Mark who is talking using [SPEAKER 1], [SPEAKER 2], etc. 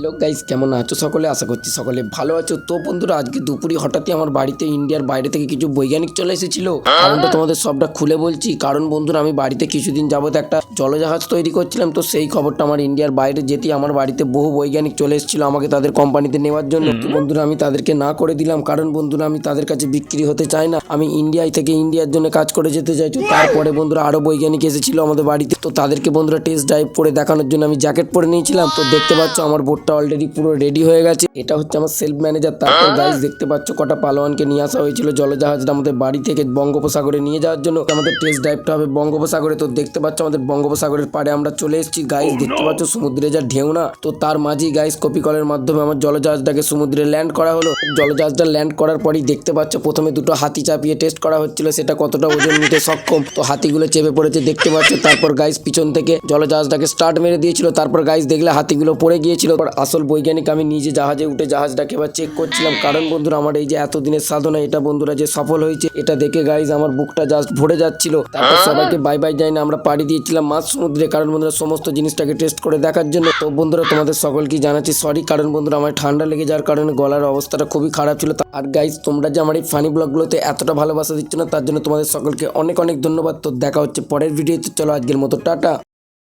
[SPEAKER 1] Hello guys কেমন আছো? সকলে আশা করছি সকলে ভালো আছো। তো বন্ধুরা, আজকে দুপুরে হঠাৎই আমার বাড়িতে ইন্ডিয়ার বাইরে থেকে কিছু বৈজ্ঞানিক চলে এসেছিল। কারণটা তোমাদের সবটা খুলে বলছি। কারণ বন্ধুরা, আমি বাড়িতে কিছুদিন যাবত একটা জলজাহাজ তৈরি করছিলাম। তো সেই খবরটা আমার ইন্ডিয়ার বাইরে যেতে আমার বাড়িতে বহু বৈজ্ঞানিক চলে এসেছিল আমাকে তাদের কোম্পানিতে নেওয়ার জন্য। তো বন্ধুরা, আমি তাদেরকে না করে দিলাম। কারণ বন্ধুরা, আমি তাদের কাছে বিক্রি হতে চাই না। আমি ইন্ডিয়ায় থেকে ইন্ডিয়ার জন্য কাজ করে যেতে চাইছি তারপরে বন্ধুরা আরও বৈজ্ঞানিক এসেছিল আমাদের বাড়িতে। তো তাদেরকে বন্ধুরা টেস্ট ড্রাইভ করে দেখানোর জন্য আমি জ্যাকেট পরে নিয়েছিলাম। তো দেখতে পাচ্ছ, আমার বোটটা অলরেডি পুরো রেডি হয়ে গেছে। এটা হচ্ছে আমার সেলফ ম্যানেজার তারপর গাইস দেখতে পাচ্ছ কটা পালোয়ানকে নিয়ে আসা হয়েছিল জলজাহাজটা আমাদের বাড়ি থেকে বঙ্গোপসাগরে নিয়ে যাওয়ার জন্য। আমাদের টেস্ট ড্রাইভটা হবে বঙ্গোপসাগরে। তো দেখতে পাচ্ছ আমাদের বঙ্গোপসাগরের পাড়ে আমরা চলে এসেছি। গাইস দেখতে পাচ্ছ সমুদ্রে যা ঢেউ না। তো তার মাঝেই গাইস কপি কলের মাধ্যমে আমার জলজাহাজটাকে সমুদ্রে ল্যান্ড করা হলো। জলজাহাজটা ল্যান্ড করার পরেই দেখতে পাচ্ছ প্রথমে দুটো হাতি চাপিয়ে টেস্ট করা হচ্ছিল। সেটা কতটা ওজন নিতে সক্ষম? তো হাতিগুলো চেপে পড়েছে দেখতে পাচ্ছ। তারপর গাইস পিছন থেকে জলজাহাজটাকে স্টার্ট মেরে দিয়েছিল। তারপর গাইস দেখলে হাতিগুলো পড়ে গিয়েছিল। আসল বৈজ্ঞানিক আমি নিজে জাহাজে উঠে জাহাজটাকে এবার চেক করছিলাম। কারণ বন্ধুরা আমার এই যে এতদিনের সাধনা এটা বন্ধুরা যে সফল হয়েছে এটা দেখে গাইজ আমার বুকটা জাস্ট ভরে যাচ্ছিল। তারপর সবাইকে বাই বাই যাই না আমরা পাড়ি দিয়েছিলাম মাছ সমুদ্রে। কারণ বন্ধুরা সমস্ত জিনিসটাকে টেস্ট করে দেখার জন্য। তো বন্ধুরা তোমাদের সকলকে জানাচ্ছি সরি কারণ বন্ধুরা আমার ঠান্ডা লেগে যাওয়ার কারণে গলার অবস্থাটা খুবই খারাপ ছিল। আর গাইজ তোমরা যে আমার এই ফানি ব্লগগুলোতে এতটা ভালোবাসা দিচ্ছ না তার জন্য তোমাদের সকলকে অনেক অনেক ধন্যবাদ। তো দেখা হচ্ছে পরের ভিডিওতে চলো আজকের মতো টাটা।